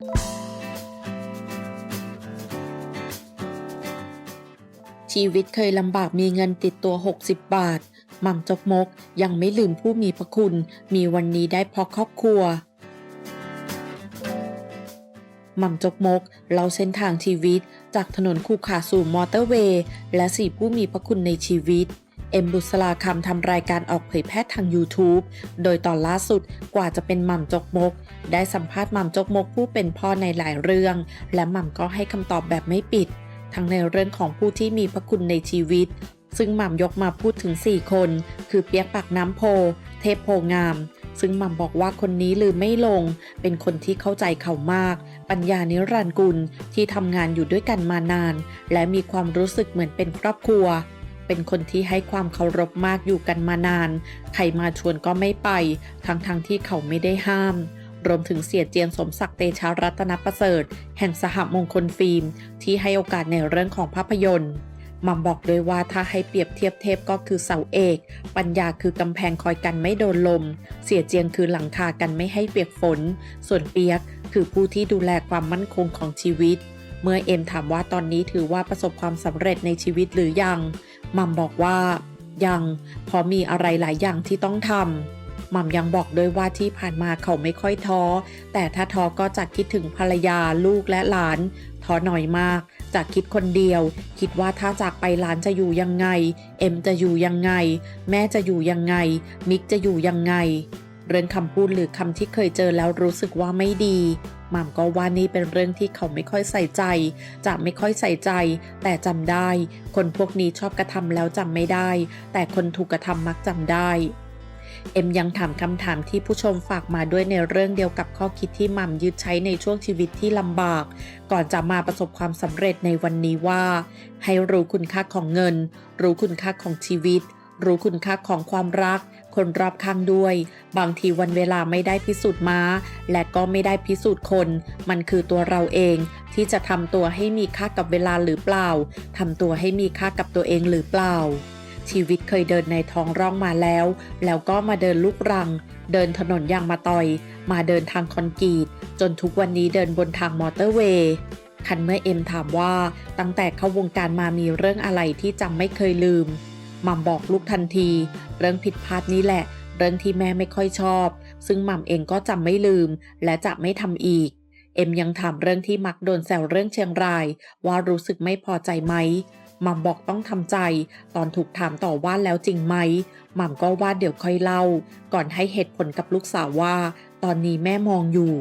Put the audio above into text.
ชีวิตเคยลำบากมีเงินติดตัว 60 บาทหม่ำจกมกยังไม่ลืมผู้มีพระคุณ มีวันนี้ได้เพราะครอบครัวหม่ำจกมกเล่าเส้นทางชีวิต จากถนนคูขาสู่มอเตอร์เวย์ และสี่ผู้มีพระคุณในชีวิต เอ็มบุษราคำทำรายการออกเผยแพร่ทาง YouTube โดยตอนล่าสุดกว่าจะเป็นหม่ำจกมก ได้สัมภาษณ์หม่ำจกมกผู้เป็นพ่อในหลายเรื่อง และหม่ำก็ให้คำตอบแบบไม่ปิด ทั้งในเรื่องของผู้ที่มีพระคุณในชีวิต ซึ่งหม่ำยกมาพูดถึง 4 คน คือเปียกปากน้ำโพ เทพโพงาม ซึ่งหม่ำบอกว่าคนนี้ลืมไม่ลง เป็นคนที่เข้าใจเขามาก ปัญญานิรันดร์กุลที่ทำงานอยู่ด้วยกันมานาน และมีความรู้สึกเหมือนเป็นครอบครัว เป็นคนที่ให้ความเคารพมากอยู่กันมานาน ใครมาชวนก็ไม่ไป ทั้งๆทที่เขาไม่ได้ห้าม รวมถึงเสียเจียนสมศักดิ์เตชารัตนประเสริฐ แห่งสหมงคลฟิล์ม ที่ให้โอกาสในเรื่องของภาพยนตร์มัมบอกด้วยว่าถ้าให้เปรียบเทียบเทพก็คือเสาเอก ปัญญาคือกำแพงคอยกันไม่โดนลม เสียเจียงคือหลังคากันไม่ให้เปียกฝน ส่วนเปียกคือผู้ที่ดูแลความมั่นคงของชีวิต เมื่อเอ็มถามว่าตอนนี้ถือว่าประสบความสำเร็จในชีวิตหรือยัง มัมบอกว่า ยังเพราะมีอะไรหลายอย่างที่ต้องทำมัมยังบอกด้วยว่าที่ผ่านมาเขาไม่ค่อยท้อ แต่ถ้าท้อก็จะคิดถึงภรรยาลูกและหลานท้อหน่อยมากจากคิดคนเดียว คิดว่าถ้าจากไปหลานจะอยู่ยังไง เอ็มจะอยู่ยังไง แม่จะอยู่ยังไง มิกจะอยู่ยังไง เรื่องคำพูดหรือคำที่เคยเจอแล้วรู้สึกว่าไม่ดีม่ำก็ว่านี่เป็นเรื่องที่เขาไม่ค่อยใส่ใจ จะไม่ค่อยใส่ใจ แต่จำได้ คนพวกนี้ชอบกระทำแล้วจำไม่ได้ แต่คนถูกกระทำมักจำได้เอ็มยังถามคำถามที่ผู้ชมฝากมาด้วยในเรื่องเดียวกับข้อคิดที่ม่ำยึดใช้ในช่วงชีวิตที่ลำบาก ก่อนจะมาประสบความสำเร็จในวันนี้ว่า ให้รู้คุณค่าของเงิน รู้คุณค่าของชีวิต รู้คุณค่าของความรัก คนรอบข้างด้วย บางทีวันเวลาไม่ได้พิสูจน์ม้า และก็ไม่ได้พิสูจน์คน มันคือตัวเราเอง ที่จะทำตัวให้มีค่ากับเวลาหรือเปล่าทำตัวให้มีค่ากับตัวเองหรือเปล่า ชีวิตเคยเดินในท้องร่องมาแล้ว แล้วก็มาเดินลูกรัง เดินถนนยางมาตอย มาเดินทางคอนกรีต จนทุกวันนี้เดินบนทางมอเตอร์เวย์คันเมื่อเอ็มถามว่าตั้งแต่เข้าวงการมามีเรื่องอะไรที่จำไม่เคยลืม มัมบอกลูกทันที เรื่องผิดพลาดนี้แหละ เรื่องที่แม่ไม่ค่อยชอบ ซึ่งมัมเองก็จำไม่ลืม และจะไม่ทำอีก เอ็มยังถามเรื่องที่มักโดนแซวเรื่องเชียงราย ว่ารู้สึกไม่พอใจไหมมัมบอกต้องทำใจ ตอนถูกถามต่อว่าแล้วจริงไหมมัมก็ว่าเดี๋ยวค่อยเล่า ก่อนให้เหตุผลกับลูกสาวว่า ตอนนี้แม่มองอยู่